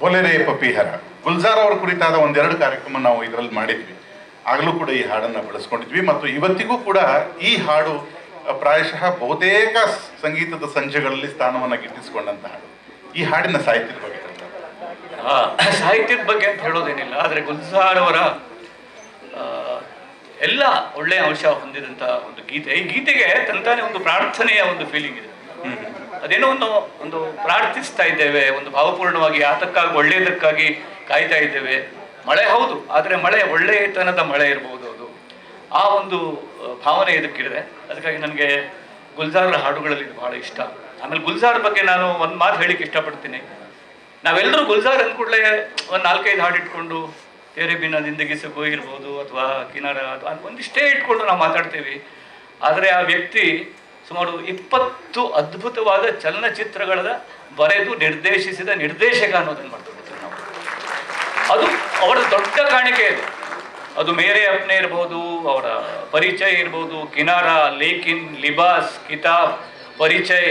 ಬೊಲೆರೆ ಪಪಿಹರ ಗುಲ್ಜಾರ್ ಅವರ ಕುರಿತಾದ ಒಂದೆರಡು ಕಾರ್ಯಕ್ರಮ ನಾವು ಇದರಲ್ಲಿ ಮಾಡಿದ್ವಿ. ಆಗಲೂ ಕೂಡ ಈ ಹಾಡನ್ನು ಬಳಸ್ಕೊಂಡಿದ್ವಿ ಮತ್ತು ಇವತ್ತಿಗೂ ಕೂಡ ಈ ಹಾಡು ಪ್ರಾಯಶಃ ಬಹುತೇಕ ಸಂಗೀತದ ಸಂಜೆಗಳಲ್ಲಿ ಸ್ಥಾನವನ್ನು ಗಿಟ್ಟಿಸಿಕೊಂಡಂತ ಹಾಡು. ಈ ಹಾಡಿನ ಸಾಹಿತ್ಯದ ಬಗ್ಗೆ ಸಾಹಿತ್ಯದ ಬಗ್ಗೆ ಅಂತ ಹೇಳೋದೇನಿಲ್ಲ, ಆದರೆ ಗುಲ್ಜಾರ್ ಅವರ ಎಲ್ಲ ಒಳ್ಳೆಯ ಅಂಶ ಹೊಂದಿದಂಥ ಒಂದು ಗೀತೆ. ಈ ಗೀತೆಗೆ ತಂತಾನೆ ಒಂದು ಪ್ರಾರ್ಥನೆಯ ಒಂದು ಫೀಲಿಂಗ್ ಇದೆ. ಅದೇನೋ ಒಂದು ಒಂದು ಪ್ರಾರ್ಥಿಸ್ತಾ ಇದ್ದೇವೆ, ಒಂದು ಭಾವಪೂರ್ಣವಾಗಿ, ಆತಕ್ಕಾಗಿ, ಒಳ್ಳೆಯದಕ್ಕಾಗಿ ಕಾಯ್ತಾ ಇದ್ದೇವೆ. ಮಳೆ ಹೌದು, ಆದರೆ ಮಳೆ ಒಳ್ಳೆಯತನದ ಮಳೆ ಇರಬಹುದು ಅದು. ಆ ಒಂದು ಭಾವನೆ ಇದಕ್ಕಿದೆ. ಅದಕ್ಕಾಗಿ ನನಗೆ ಗುಲ್ಜಾರ್ ಹಾಡುಗಳಲ್ಲಿ ಬಹಳ ಇಷ್ಟ. ಆಮೇಲೆ ಗುಲ್ಜಾರ್ ಬಗ್ಗೆ ನಾನು ಒಂದು ಮಾತು ಹೇಳಿಕ್ಕೆ ಇಷ್ಟಪಡ್ತೀನಿ. ನಾವೆಲ್ಲರೂ ಗುಲ್ಜಾರ್ ಅಂದ್ಕೂಡ್ಲೆ ಒಂದು ನಾಲ್ಕೈದು ಹಾಡು ಇಟ್ಕೊಂಡು, ತೇರೆ ಬಿನ್ನ ಜಿಂದಗಿ ಸುಖ ಇರ್ಬೋದು, ಅಥವಾ ಕಿನಾರ ಅಥವಾ ಒಂದಿಷ್ಟೇ ಇಟ್ಕೊಂಡು ನಾವು ಮಾತಾಡ್ತೀವಿ. ಆದರೆ ಆ ವ್ಯಕ್ತಿ ಸುಮಾರು ಇಪ್ಪತ್ತು ಅದ್ಭುತವಾದ ಚಲನಚಿತ್ರಗಳ ಬರೆದು ನಿರ್ದೇಶಿಸಿದ ನಿರ್ದೇಶಕ ಅನ್ನೋದನ್ನು ಮಾಡ್ತಿರ್ತೀವಿ ನಾವು. ಅದು ಅವರ ದೊಡ್ಡ ಕಾಣಿಕೆ ಅದು ಅದು ಮೇರೆ ಅಪ್ನೆ ಇರ್ಬೋದು, ಅವರ ಪರಿಚಯ ಇರ್ಬೋದು, ಕಿನಾರಾ ಲೇಕಿನ್ ಲಿಬಾಸ್, ಕಿತಾಬ್, ಪರಿಚಯ,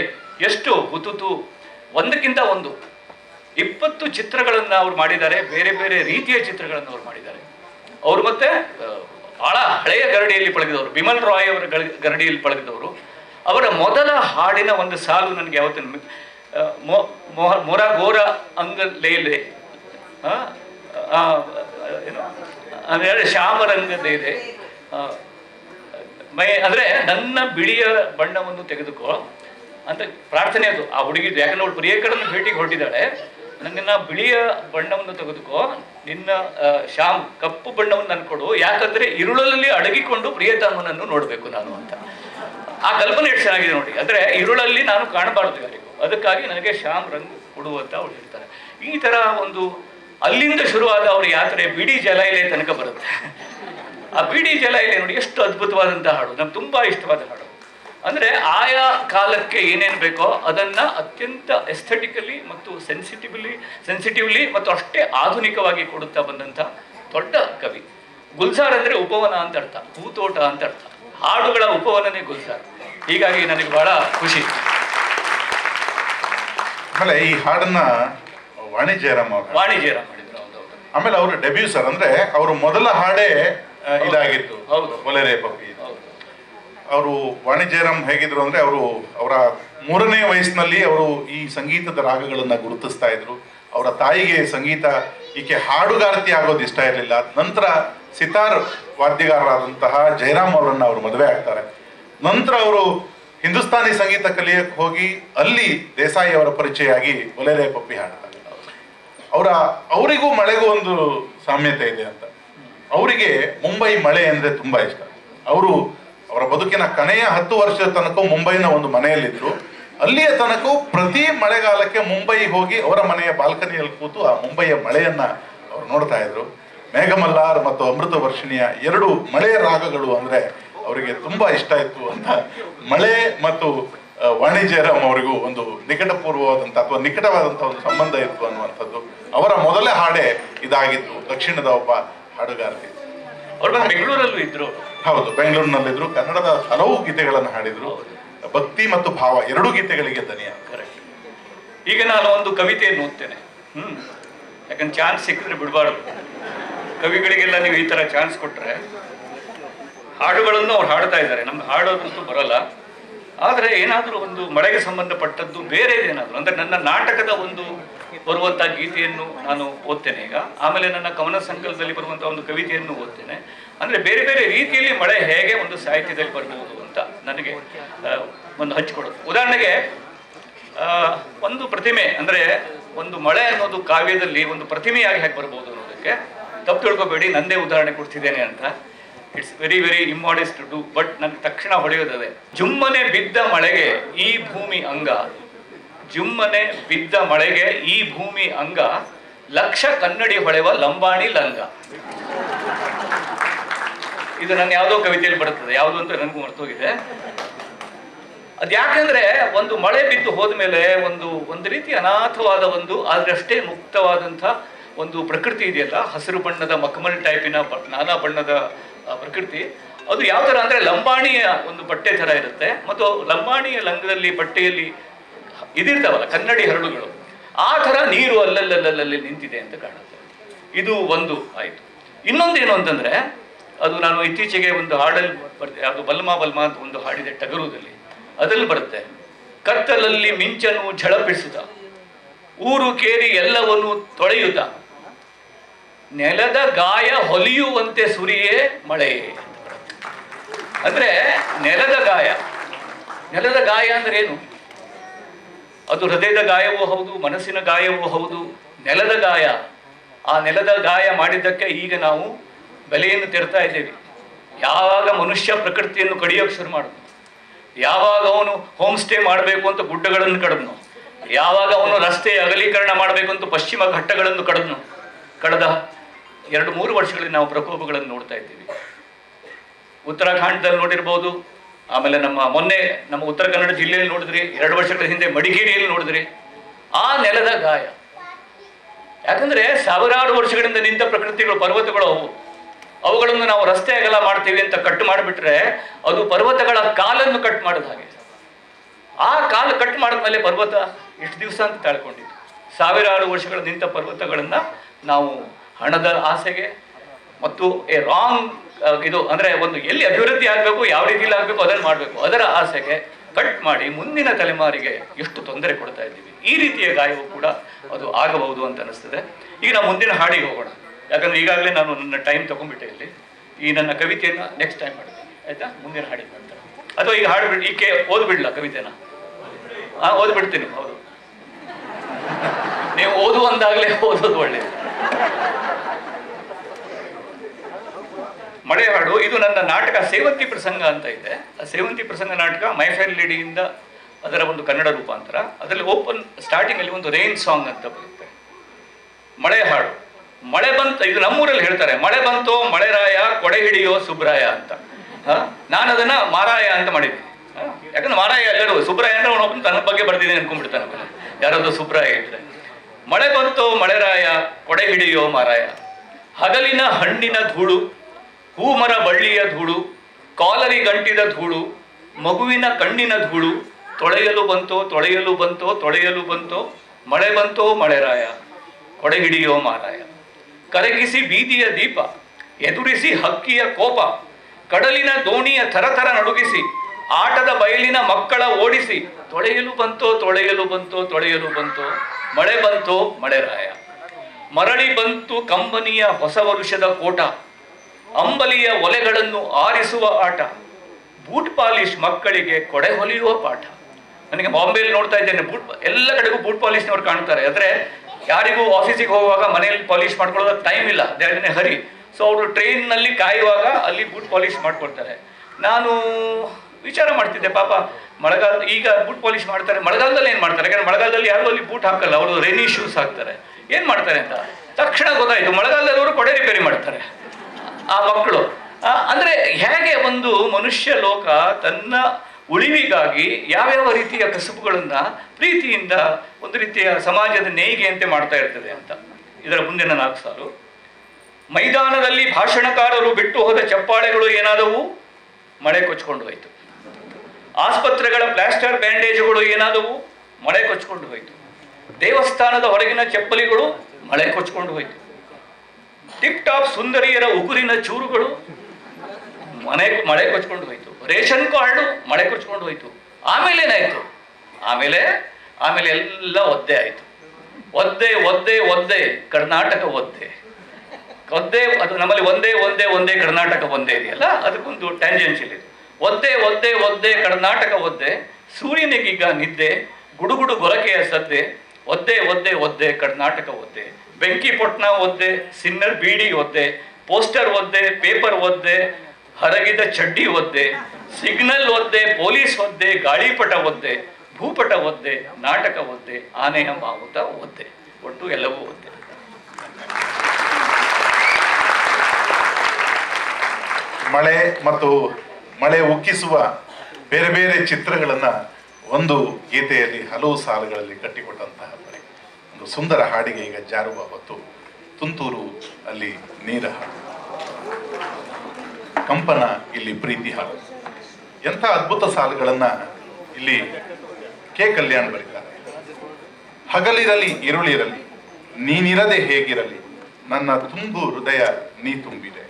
ಎಷ್ಟು ಹುತುತು ಒಂದಕ್ಕಿಂತ ಒಂದು. ಇಪ್ಪತ್ತು ಚಿತ್ರಗಳನ್ನು ಅವ್ರು ಮಾಡಿದ್ದಾರೆ, ಬೇರೆ ಬೇರೆ ರೀತಿಯ ಚಿತ್ರಗಳನ್ನು ಅವ್ರು ಮಾಡಿದ್ದಾರೆ. ಅವರು ಮತ್ತೆ ಬಹಳ ಹಳೆಯ ಗರಡಿಯಲ್ಲಿ ಪಳಗಿದವರು. ಬಿಮಲ್ ರಾಯ್ ಅವರ ಗರಡಿಯಲ್ಲಿ ಪಳಗಿದವರು. ಅವರ ಮೊದಲ ಹಾಡಿನ ಒಂದು ಸಾಲು ನನಗೆ ಯಾವತ್ತು ಮೊಹ- ಮೊರ ಗೋರ ಅಂಗ ಲೇಲೆ ಏನು ಅಂದರೆ ಶ್ಯಾಮರಂಗದೇಲೆ ಮೈ, ಅಂದರೆ ನನ್ನ ಬಿಳಿಯ ಬಣ್ಣವನ್ನು ತೆಗೆದುಕೋ ಅಂತ ಪ್ರಾರ್ಥನೆ ಅದು. ಆ ಹುಡುಗಿದು ಯಾಕಂದ್ರೆ ಅವಳು ಪ್ರಿಯಕರನ್ನು ಭೇಟಿಗೆ ಹೊರಟಿದ್ದಾಳೆ. ನನ್ನ ಬಿಳಿಯ ಬಣ್ಣವನ್ನು ತೆಗೆದುಕೋ, ನಿನ್ನ ಶ್ಯಾಮ್, ಕಪ್ಪು ಬಣ್ಣವನ್ನು ನನ್ಕೊಡು ಕೊಡು. ಯಾಕಂದ್ರೆ ಇರುಳಲ್ಲಿ ಅಡಗಿಕೊಂಡು ಪ್ರಿಯತಮನನ್ನು ನೋಡಬೇಕು ನಾನು ಅಂತ. ಆ ಕಲ್ಪನೆ ಎಷ್ಟು ಚೆನ್ನಾಗಿದೆ ನೋಡಿ. ಅಂದರೆ ಇರುಳಲ್ಲಿ ನಾನು ಕಾಣಬಾರ್ದು ಯಾರಿಗೂ. ಅದಕ್ಕಾಗಿ ನನಗೆ ಶ್ಯಾಮ್ ರಂಗ್ ಕೊಡು ಅಂತ ಅವ್ರು ಹೇಳ್ತಾರೆ. ಈ ತರ ಒಂದು ಅಲ್ಲಿಂದ ಶುರುವಾದ ಅವ್ರ ಯಾತ್ರೆ ಬಿಡಿ ಜಲೈಲೆ ತನಕ ಬರುತ್ತೆ. ಆ ಬಿಡಿ ಜಲೈಲೆ ನೋಡಿ ಎಷ್ಟು ಅದ್ಭುತವಾದಂತಹ ಹಾಡು. ನಮ್ಗೆ ತುಂಬಾ ಇಷ್ಟವಾದ ಹಾಡು. ಅಂದ್ರೆ ಆಯಾ ಕಾಲಕ್ಕೆ ಏನೇನು ಬೇಕೋ ಅದನ್ನ ಅತ್ಯಂತ ಎಸ್ಥೆಟಿಕಲಿ ಮತ್ತು ಸೆನ್ಸಿಟಿವ್ಲಿ ಸೆನ್ಸಿಟಿವ್ಲಿ ಮತ್ತು ಅಷ್ಟೇ ಆಧುನಿಕವಾಗಿ ಕೊಡುತ್ತಾ ಬಂದಂಥ ದೊಡ್ಡ ಕವಿ. ಗುಲ್ಜಾರ್ ಅಂದ್ರೆ ಉಪವನ ಅಂತ ಅರ್ಥ, ಹೂತೋಟ ಅಂತ ಅರ್ಥ. ಹಾಡುಗಳ ಉಪವನನೇ ಗುಲ್ಜಾರ್ ಹೀಗಾಗಿ ನನಗೆ ಬಹಳ ಖುಷಿ. ಆಮೇಲೆ ಈ ಹಾಡನ್ನ ವಾಣಿಜ್ಯರಾಮ್ ಅವರು ವಾಣಿಜ್ಯರ ಮಾಡಿದ್ರು ಹೌದು ಹೌದು. ಆಮೇಲೆ ಅವರು ಡೆಬ್ಯೂ ಸರ್ ಅಂದ್ರೆ ಅವರು ಮೊದಲ ಹಾಡೇ ಇದಾಗಿತ್ತು. ಹೌದು. ಬೊಲೆರೆ ಪಪ್ಪಿ ಅವರು ವಾಣಿಜ್ಯರಾಮ್ ಹೇಗಿದ್ರು ಅಂದ್ರೆ ಅವರು ಅವರ ಮೂರನೇ ವಯಸ್ಸಿನಲ್ಲಿ ಅವರು ಈ ಸಂಗೀತದ ರಾಗಗಳನ್ನ ಗುರುತಿಸ್ತಾ ಇದ್ರು. ಅವರ ತಾಯಿಗೆ ಸಂಗೀತ ಈಕೆ ಹಾಡುಗಾರತಿ ಆಗೋದು ಇಷ್ಟ ಇರಲಿಲ್ಲ. ನಂತರ ಸಿತಾರ್ ವಾದ್ಯಗಾರರಾದಂತಹ ಜಯರಾಮ್ ಅವರನ್ನ ಅವರು ಮದುವೆ ಆಗ್ತಾರೆ. ನಂತರ ಅವರು ಹಿಂದೂಸ್ತಾನಿ ಸಂಗೀತ ಕಲಿಯಕ್ಕೆ ಹೋಗಿ ಅಲ್ಲಿ ದೇಸಾಯಿ ಅವರ ಪರಿಚಯ ಆಗಿ ಒಲೆರೆ ಪಪ್ಪಿ ಹಾಡ್ತಾರೆ. ಅವರ, ಅವರಿಗೂ ಮಳೆಗೂ ಒಂದು ಸಾಮ್ಯತೆ ಇದೆ ಅಂತ. ಅವರಿಗೆ ಮುಂಬೈ ಮಳೆ ಅಂದ್ರೆ ತುಂಬಾ ಇಷ್ಟ. ಅವರು ಅವರ ಬದುಕಿನ ಕನೆಯ ಹತ್ತು ವರ್ಷದ ತನಕ ಮುಂಬೈನ ಒಂದು ಮನೆಯಲ್ಲಿದ್ರು. ಅಲ್ಲಿಯ ತನಕ ಪ್ರತಿ ಮಳೆಗಾಲಕ್ಕೆ ಮುಂಬೈ ಹೋಗಿ ಅವರ ಮನೆಯ ಬಾಲ್ಕನಿಯಲ್ಲಿ ಕೂತು ಆ ಮುಂಬೈಯ ಮಳೆಯನ್ನ ಅವ್ರು ನೋಡ್ತಾ ಇದ್ರು. ಮೇಘಮಲ್ಲಾರ್ ಮತ್ತು ಅಮೃತ ವರ್ಷಿಣಿಯ ಎರಡು ಮಳೆಯ ರಾಗಗಳು ಅಂದ್ರೆ ಅವರಿಗೆ ತುಂಬಾ ಇಷ್ಟ ಇತ್ತು ಅಂತ. ಮಳೆ ಮತ್ತು ವಾಣಿಜ್ಯರಾಮ್ ಅವರಿಗೂ ಒಂದು ನಿಕಟಪೂರ್ವವಾದಂಥ ಅಥವಾ ನಿಕಟವಾದಂಥ ಒಂದು ಸಂಬಂಧ ಇತ್ತು ಅನ್ನುವಂಥದ್ದು. ಅವರ ಮೊದಲೇ ಹಾಡೆ ಇದಾಗಿತ್ತು ದಕ್ಷಿಣದ ಒಬ್ಬ ಹಾಡುಗಾರರಿಗೆ ಅವರು ಬೆಂಗಳೂರಲ್ಲೂ ಇದ್ರು. ಹೌದು ಬೆಂಗಳೂರಿನಲ್ಲಿದ್ರು. ಕನ್ನಡದ ಹಲವು ಗೀತೆಗಳನ್ನು ಹಾಡಿದ್ರು. ಭಕ್ತಿ ಮತ್ತು ಭಾವ ಎರಡೂ ಗೀತೆಗಳಿಗೆ ದನಿಯ ಕರೆಕ್ಟ್ ಈಗ ನಾನು ಒಂದು ಕವಿತೆಯನ್ನು ಓದ್ತೇನೆ. ಹ್ಮ್. ಯಾಕಂದ್ರೆ ಚಾನ್ಸ್ ಸಿಕ್ಕಿದ್ರೆ ಬಿಡಬಾರ್ದು. ಕವಿಗಳಿಗೆಲ್ಲ ನೀವು ಈ ತರ ಚಾನ್ಸ್ ಕೊಟ್ರೆ, ಹಾಡುಗಳನ್ನು ಅವ್ರು ಹಾಡ್ತಾ ಇದ್ದಾರೆ. ನಮ್ಗೆ ಹಾಡೋದಂತೂ ಬರಲ್ಲ. ಆದರೆ ಏನಾದರೂ ಒಂದು ಮಳೆಗೆ ಸಂಬಂಧಪಟ್ಟದ್ದು ಬೇರೆ ಏನಾದರೂ, ಅಂದ್ರೆ ನನ್ನ ನಾಟಕದ ಒಂದು ಬರುವಂಥ ಗೀತೆಯನ್ನು ನಾನು ಓದ್ತೇನೆ ಈಗ. ಆಮೇಲೆ ನನ್ನ ಕವನ ಸಂಕಲನದಲ್ಲಿ ಬರುವಂಥ ಒಂದು ಕವಿತೆಯನ್ನು ಓದ್ತೇನೆ. ಅಂದ್ರೆ ಬೇರೆ ಬೇರೆ ರೀತಿಯಲ್ಲಿ ಮಳೆ ಹೇಗೆ ಒಂದು ಸಾಹಿತ್ಯದಲ್ಲಿ ಬರ್ಬೋದು ಅಂತ ನನಗೆ ಒಂದು ಹಂಚಿಕೊಡೋದು. ಉದಾಹರಣೆಗೆ ಒಂದು ಪ್ರತಿಮೆ, ಅಂದ್ರೆ ಒಂದು ಮಳೆ ಅನ್ನೋದು ಕಾವ್ಯದಲ್ಲಿ ಒಂದು ಪ್ರತಿಮೆಯಾಗಿ ಹೇಗೆ ಬರ್ಬೋದು ಅನ್ನೋದಕ್ಕೆ ತಪ್ಪು ತಿಳ್ಕೊಬೇಡಿ, ನಂದೇ ಉದಾಹರಣೆ ಕೊಡ್ತಿದ್ದೇನೆ ಅಂತ. It's very very immodest to do but ನನಗೆ ತಕ್ಷಣ ಹೊಳೆಯೋದದೆ. ಜುಮ್ಮನೆ ಬಿದ್ದ ಮಳೆಗೆ ಈ ಭೂಮಿ ಅಂಗ, ಜುಮ್ಮನೆ ಬಿದ್ದ ಮಳೆಗೆ ಈ ಭೂಮಿ ಅಂಗ, ಲಕ್ಷ ಕನ್ನಡಿ ಹೊಳೆವ ಲಂಬಾಣಿ ಲಂಗ. ಇದು ನನ್ನ ಯಾವುದೋ ಕವಿತೆಯಲ್ಲಿ ಬರುತ್ತದೆ, ಯಾವುದು ಅಂತ ನನಗೂ ಮರ್ತೋಗಿದೆ. ಅದ್ಯಾಕಂದ್ರೆ ಒಂದು ಮಳೆ ಬಿದ್ದು ಹೋದ್ಮೇಲೆ ಒಂದು ಒಂದು ರೀತಿ ಅನಾಥವಾದ ಒಂದು ಆದ್ರಷ್ಟೇ ಮುಕ್ತವಾದಂಥ ಒಂದು ಪ್ರಕೃತಿ ಇದೆಯಲ್ಲ, ಹಸಿರು ಬಣ್ಣದ ಮಖಮಲ್ ಟೈಪಿನ ನಾನಾ ಬಣ್ಣದ ಪ್ರಕೃತಿ. ಅದು ಯಾವ ಥರ ಅಂದರೆ ಲಂಬಾಣಿಯ ಒಂದು ಬಟ್ಟೆ ಥರ ಇರುತ್ತೆ. ಮತ್ತು ಲಂಬಾಣಿಯ ಲಂಗದಲ್ಲಿ, ಬಟ್ಟೆಯಲ್ಲಿ ಇದಿರ್ತಾವಲ್ಲ, ಕನ್ನಡಿ ಹರಳುಗಳು ಆ ಥರ ನೀರು ಅಲ್ಲಲ್ಲಲ್ಲಲ್ಲಿ ನಿಂತಿದೆ ಅಂತ ಕಾಣುತ್ತೆ. ಇದು ಒಂದು ಆಯಿತು. ಇನ್ನೊಂದೇನು ಅಂತಂದರೆ, ಅದು ನಾನು ಇತ್ತೀಚೆಗೆ ಒಂದು ಹಾಡಲ್ಲಿ ಬರ್ತೇನೆ ಅದು ಬಲ್ಮಾ ಬಲ್ಮಾ ಅಂತ ಒಂದು ಹಾಡಿದೆ, ಟಗರುದಲ್ಲಿ. ಅದರಲ್ಲಿ ಬರುತ್ತೆ, ಕತ್ತಲಲ್ಲಿ ಮಿಂಚನು ಝಳಪಿಸುತ್ತ ಊರು ಕೇರಿ ಎಲ್ಲವನ್ನು ತೊಳೆಯುತ್ತ ನೆಲದ ಗಾಯ ಹೊಲಿಯುವಂತೆ ಸುರಿಯೇ ಮಳೆ. ಅಂದ್ರೆ ನೆಲದ ಗಾಯ. ನೆಲದ ಗಾಯ ಅಂದ್ರೆ ಏನು ಅದು ಹೃದಯದ ಗಾಯವೂ ಹೌದು, ಮನಸ್ಸಿನ ಗಾಯವೂ ಹೌದು, ನೆಲದ ಗಾಯ. ಆ ನೆಲದ ಗಾಯ ಮಾಡಿದ್ದಕ್ಕೆ ಈಗ ನಾವು ಬೆಲೆಯನ್ನು ತೆರ್ತಾ ಇದ್ದೇವೆ. ಯಾವಾಗ ಮನುಷ್ಯ ಪ್ರಕೃತಿಯನ್ನು ಕಡಿಯೋಕೆ ಶುರು ಮಾಡಿದ್ನು ಯಾವಾಗ ಅವನು ಹೋಮ್ ಸ್ಟೇ ಮಾಡಬೇಕು ಅಂತ ಗುಡ್ಡಗಳನ್ನು ಕಡದ್ನು? ಯಾವಾಗ ಅವನು ರಸ್ತೆ ಅಗಲೀಕರಣ ಮಾಡಬೇಕು ಅಂತ ಪಶ್ಚಿಮ ಘಟ್ಟಗಳನ್ನು ಕಡದ್ನು? ಕಳೆದ ಎರಡು ಮೂರು ವರ್ಷಗಳಲ್ಲಿ ನಾವು ಪ್ರಕೋಪಗಳನ್ನು ನೋಡ್ತಾ ಇದ್ದೀವಿ. ಉತ್ತರಾಖಂಡದಲ್ಲಿ ನೋಡಿರ್ಬೋದು, ಆಮೇಲೆ ನಮ್ಮ ಮೊನ್ನೆ ನಮ್ಮ ಉತ್ತರ ಕನ್ನಡ ಜಿಲ್ಲೆಯಲ್ಲಿ ನೋಡಿದ್ರಿ, ಎರಡು ವರ್ಷಗಳ ಹಿಂದೆ ಮಡಿಕೇರಿಯಲ್ಲಿ ನೋಡಿದ್ರಿ. ಆ ನೆಲದ ಗಾಯ. ಯಾಕಂದ್ರೆ ಸಾವಿರಾರು ವರ್ಷಗಳಿಂದ ನಿಂತ ಪ್ರಕೃತಿಗಳು, ಪರ್ವತಗಳು ಅವು. ಅವುಗಳನ್ನು ನಾವು ರಸ್ತೆ ಅಗಲ ಮಾಡ್ತೀವಿ ಅಂತ ಕಟ್ ಮಾಡಿಬಿಟ್ರೆ ಅದು ಪರ್ವತಗಳ ಕಾಲನ್ನು ಕಟ್ ಮಾಡಿದ ಹಾಗೆ. ಆ ಕಾಲು ಕಟ್ ಮಾಡಿದ್ಮೇಲೆ ಪರ್ವತ ಎಷ್ಟು ದಿವಸ ಅಂತ ತಾಳ್ಕೊಂಡಿತ್ತು. ಸಾವಿರಾರು ವರ್ಷಗಳ ನಿಂತ ಪರ್ವತಗಳನ್ನ ನಾವು ಹಣದ ಆಸೆಗೆ ಮತ್ತು ಎ ರಾಂಗ್ ಇದು ಅಂದ್ರೆ ಒಂದು ಎಲ್ಲಿ ಅಭಿವೃದ್ಧಿ ಆಗಬೇಕು, ಯಾವ ರೀತಿಯಲ್ಲಿ ಆಗಬೇಕು, ಅದನ್ನು ಮಾಡಬೇಕು. ಅದರ ಆಸೆಗೆ ಕಟ್ ಮಾಡಿ ಮುಂದಿನ ತಲೆಮಾರಿಗೆ ಎಷ್ಟು ತೊಂದರೆ ಕೊಡ್ತಾ ಇದ್ದೀವಿ. ಈ ರೀತಿಯ ಗಾಯವು ಕೂಡ ಅದು ಆಗಬಹುದು ಅಂತ ಅನಿಸ್ತದೆ ಈಗ ನಾವು ಮುಂದಿನ ಹಾಡಿಗೆ ಹೋಗೋಣ. ಯಾಕಂದ್ರೆ ಈಗಾಗಲೇ ನಾನು ನನ್ನ ಟೈಮ್ ತಗೊಂಡ್ಬಿಟ್ಟೆ ಇಲ್ಲಿ. ಈ ನನ್ನ ಕವಿತೆಯನ್ನ ನೆಕ್ಸ್ಟ್ ಟೈಮ್ ಮಾಡ್ತೀನಿ. ಆಯ್ತಾ? ಮುಂದಿನ ಹಾಡಿಗೆ ಮಾಡ್ತಾರೆ ಅಥವಾ ಈಗ ಹಾಡು ಈ ಕೆ, ಓದ್ಬಿಡ್ಲಾ ಕವಿತೆನ? ಹಾಂ ಓದ್ಬಿಡ್ತೀನಿ. ಹೌದು. ನೀವು ಓದು ಅಂದಾಗಲೇ ಓದೋದು ಒಳ್ಳೆಯದು ಮಳೆ ಹಾಡು ಇದು ನನ್ನ ನಾಟಕ ಸೇವಂತಿ ಪ್ರಸಂಗ ಅಂತ ಇದೆ. ಆ ಸೇವಂತಿ ಪ್ರಸಂಗ ನಾಟಕ ಮೈ ಫೈರ್ ಲೇಡಿಯಿಂದ ಅದರ ಒಂದು ಕನ್ನಡ ರೂಪಾಂತರ. ಅದರಲ್ಲಿ ಓಪನ್ ಸ್ಟಾರ್ಟಿಂಗ್ ಅಲ್ಲಿ ಒಂದು ರೈನ್ ಸಾಂಗ್ ಅಂತ ಬರುತ್ತೆ. ಮಳೆ ಹಾಡು. ಮಳೆ ಬಂತ, ಇದು ನಮ್ಮೂರಲ್ಲಿ ಹೇಳ್ತಾರೆ, ಮಳೆ ಬಂತೋ ಮಳೆರಾಯ ಕೊಡೆ ಹಿಡಿಯೋ ಸುಬ್ರಾಯ ಅಂತ? ನಾನು ಅದನ್ನ ಮಾರಾಯ ಅಂತ ಮಾಡಿದ್ದೆ. ಯಾಕಂದ್ರೆ ಮಾರಾಯ ಎಲ್ಲರೂ, ಸುಬ್ರಾಯ ಅಂದ್ರೆ ಅವನೊಬ್ಬನು ತನ್ನ ಬಗ್ಗೆ ಬರ್ದಿದ್ದೀನಿ ಅನ್ಕೊಂಡ್ಬಿಡ್ತಾನೆ ಅವನು. ಯಾರಾದ್ರೂ ಸುಬ್ರಾಯ ಇದ್ರೆ. ಮಳೆ ಬಂತೋ ಮಳೆರಾಯ, ಕೊಡೆ ಹಿಡಿಯೋ ಮಾರಾಯ. ಹಗಲಿನ ಹಣ್ಣಿನ ಧೂಳು ಹೂಮರ ಬಳ್ಳಿಯ ಧೂಳು, ಕಾಲರಿ ಗಂಟಿದ ಧೂಳು, ಮಗುವಿನ ಕಣ್ಣಿನ ಧೂಳು, ತೊಳೆಯಲು ಬಂತೋ ತೊಳೆಯಲು ಬಂತೋ ತೊಳೆಯಲು ಬಂತೋ, ಮಳೆ ಬಂತೋ ಮಳೆರಾಯ, ಕೊಡೆ ಹಿಡಿಯೋ ಮಾರಾಯ. ಕರಗಿಸಿ ಬೀದಿಯ ದೀಪ, ಎದುರಿಸಿ ಹಕ್ಕಿಯ ಕೋಪ, ಕಡಲಿನ ದೋಣಿಯ ಥರಥರ ನಡುಗಿಸಿ, ಆಟದ ಬಯಲಿನ ಮಕ್ಕಳ ಓಡಿಸಿ, ತೊಳೆಯಲು ಬಂತೋ ತೊಳೆಯಲು ಬಂತೋ ತೊಳೆಯಲು ಬಂತೋ ಮಳೆ ಬಂತು, ಮಳೆ ರಾಯ. ಮರಳಿ ಬಂತು ಕಂಬನಿಯ ಹೊಸ ವರುಷದ ಕೋಟ. ಅಂಬಲಿಯ ಒಲೆಗಳನ್ನು ಆರಿಸುವ ಆಟ. ಬೂಟ್ ಪಾಲಿಶ್ ಮಕ್ಕಳಿಗೆ ಕೊಡೆ ಹೊಲಿಯುವ ಪಾಠ. ನನಗೆ ಬಾಂಬೆಯಲ್ಲಿ ನೋಡ್ತಾ ಇದ್ದೇನೆ, ಬೂಟ್ ಎಲ್ಲ ಕಡೆಗೂ ಬೂಟ್ ಪಾಲಿಶ್ನವ್ರು ಕಾಣ್ತಾರೆ. ಅಂದ್ರೆ ಯಾರಿಗೂ ಆಫೀಸಿಗೆ ಹೋಗುವಾಗ ಮನೆಯಲ್ಲಿ ಪಾಲಿಶ್ ಮಾಡ್ಕೊಳ್ಳೋದಕ್ಕೆ ಟೈಮ್ ಇಲ್ಲ. ದೇವನೇ ಹರಿ. ಸೊ ಅವರು ಟ್ರೈನ್ನಲ್ಲಿ ಕಾಯುವಾಗ ಅಲ್ಲಿ ಬೂಟ್ ಪಾಲಿಶ್ ಮಾಡ್ಕೊಳ್ತಾರೆ. ನಾನು ವಿಚಾರ ಮಾಡ್ತಿದ್ದೆ, ಪಾಪ. ಮಳೆಗಾಲ ಈಗ ಬೂಟ್ ಪಾಲಿಶ್ ಮಾಡ್ತಾರೆ. ಮಳೆಗಾಲದಲ್ಲಿ ಏನು ಮಾಡ್ತಾರೆ? ಯಾಕಂದ್ರೆ ಮಳೆಗಾಲದಲ್ಲಿ ಯಾರು ಅಲ್ಲಿ ಬೂಟ್ ಹಾಕಲ್ಲ ಅವರು ರೈನಿ ಶೂಸ್ ಹಾಕ್ತಾರೆ. ಏನು ಮಾಡ್ತಾರೆ ಅಂತ? ತಕ್ಷಣ ಗೊತ್ತಾಯಿತು, ಮಳೆಗಾಲದಲ್ಲಿ ಅವರು ಕೊಡೆ ರಿಪೇರಿ ಮಾಡ್ತಾರೆ. ಆ ಮಕ್ಕಳು. ಅಂದ್ರೆ ಹೇಗೆ ಒಂದು ಮನುಷ್ಯ ಲೋಕ ತನ್ನ ಉಳಿವಿಗಾಗಿ ಯಾವ್ಯಾವ ರೀತಿಯ ಕಸುಬುಗಳನ್ನು ಪ್ರೀತಿಯಿಂದ ಒಂದು ರೀತಿಯ ಸಮಾಜದ ನೇಯ್ಗೆಯಂತೆ ಮಾಡ್ತಾ ಇರ್ತದೆ ಅಂತ. ಇದರ ಮುಂದಿನ ನಾಲ್ಕು ಸಾಲು. ಮೈದಾನದಲ್ಲಿ ಭಾಷಣಕಾರರು ಬಿಟ್ಟು ಹೋದ ಚಪ್ಪಾಳೆಗಳು ಏನಾದವು? ಮಳೆ ಕೊಚ್ಕೊಂಡು ಹೋಯಿತು. ಆಸ್ಪತ್ರೆಗಳ ಪ್ಲಾಸ್ಟರ್ ಬ್ಯಾಂಡೇಜುಗಳು ಏನಾದವು? ಮಳೆ ಕೊಚ್ಕೊಂಡು ಹೋಯಿತು. ದೇವಸ್ಥಾನದ ಹೊರಗಿನ ಚಪ್ಪಲಿಗಳು ಮಳೆ ಕೊಚ್ಕೊಂಡು ಹೋಯಿತು. ಟಿಪ್ ಟಾಪ್ ಸುಂದರಿಯರ ಉಗುರಿನ ಚೂರುಗಳು ಮನೆ ಮಳೆ ಕೊಚ್ಕೊಂಡು ಹೋಯಿತು. ರೇಷನ್ ಕಾರ್ಡು ಮಳೆ ಕೊಚ್ಕೊಂಡು ಹೋಯಿತು. ಆಮೇಲೆ ಏನಾಯ್ತು? ಆಮೇಲೆ ಆಮೇಲೆ ಎಲ್ಲ ಒದ್ದೆ ಆಯ್ತು. ಒದ್ದೆ ಒದ್ದೆ ಒದ್ದೆ, ಕರ್ನಾಟಕ ಒದ್ದೆ. ಒದ್ದೆ, ಅದು ನಮ್ಮಲ್ಲಿ ಒಂದೇ ಒಂದೇ ಒಂದೇ ಕರ್ನಾಟಕ ಒಂದೇ ಇದೆಯಲ್ಲ? ಅದಕ್ಕೊಂದು ಟ್ಯಾಂಜೆನ್ಷಿಯಲ್ ಇದೆ. ಒದ್ದೆ ಒದ್ದೆ ಒದ್ದೆ, ಕರ್ನಾಟಕ ಒದ್ದೆ ಸೂರ್ಯನಿಗೀಗ ನಿದ್ದೆ, ಗುಡುಗುಡು ಗೊರಕೆಯ ಸದ್ದೆ, ಒದ್ದೆ ಒದ್ದೆ ಒದ್ದೆ, ಕರ್ನಾಟಕ ಒದ್ದೆ ಬೆಂಕಿ ಪೊಟ್ನ ಒದ್ದೆ, ಸಿನ್ನರ್ ಬೀಡಿ ಒದ್ದೆ, ಪೋಸ್ಟರ್ ಒದ್ದೆ, ಪೇಪರ್ ಒದ್ದೆ, ಹರಗಿದ ಚಡ್ಡಿ ಒದ್ದೆ, ಸಿಗ್ನಲ್ ಒದ್ದೆ, ಪೊಲೀಸ್ ಒದ್ದೆ, ಗಾಳಿಪಟ ಒದ್ದೆ, ಭೂಪಟ ಒದ್ದೆ, ನಾಟಕ ಒದ್ದೆ ಆನೆಯ ಮಾವುತ ಒದ್ದೆ, ಒಟ್ಟು ಎಲ್ಲವೂ ಒದ್ದೆ. ಮಳೆ ಮತ್ತು ಮಳೆ ಉಕ್ಕಿಸುವ ಬೇರೆ ಬೇರೆ ಚಿತ್ರಗಳನ್ನು ಒಂದು ಗೀತೆಯಲ್ಲಿ ಹಲವು ಸಾಲುಗಳಲ್ಲಿ ಕಟ್ಟಿಕೊಟ್ಟಂತಹ ಒಂದು ಸುಂದರ ಹಾಡಿಗೆ ಈಗ ಜಾರುವ ಹೊತ್ತು ತುಂತೂರು ಅಲ್ಲಿ ನೀರ ಹಾಡು. ಕಂಪನ ಇಲ್ಲಿ ಪ್ರೀತಿ ಹಾಡು. ಎಂಥ ಅದ್ಭುತ ಸಾಲುಗಳನ್ನು ಇಲ್ಲಿ ಕೆ ಕಲ್ಯಾಣ್ ಬರೀತಾರೆ. ಹಗಲಿರಲಿ, ಇರುಳಿರಲಿ, ನೀನಿರದೆ ಹೇಗಿರಲಿ, ನನ್ನ ತುಂಬು ಹೃದಯ ನೀ ತುಂಬಿದೆ.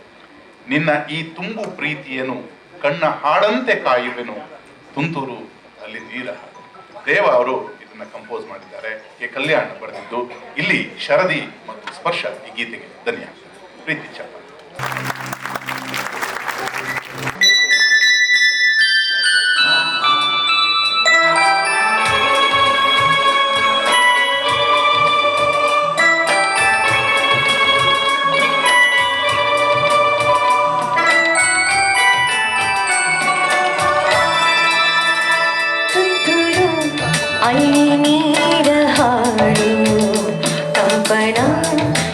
ನಿನ್ನ ಈ ತುಂಬು ಪ್ರೀತಿಯನ್ನು ಕಣ್ಣ ಹಾಡಂತೆ ಕಾಯುವೆನು. ತುಂತುರು ಅಲ್ಲಿ ನೀರ. ದೇವ ಅವರು ಇದನ್ನ ಕಂಪೋಸ್ ಮಾಡಿದ್ದಾರೆ. ಕೆ ಕಲ್ಯಾಣ ಬರೆದಿದ್ದು. ಇಲ್ಲಿ ಶರದಿ ಮತ್ತು ಸ್ಪರ್ಶ ಈ ಗೀತೆಗೆ ಧನ್ಯ. ಪ್ರೀತಿ ಚಪ್ಪ ಅಲ್ಲಿ ನೀರ ಹಾಡು ಕಂಪಣ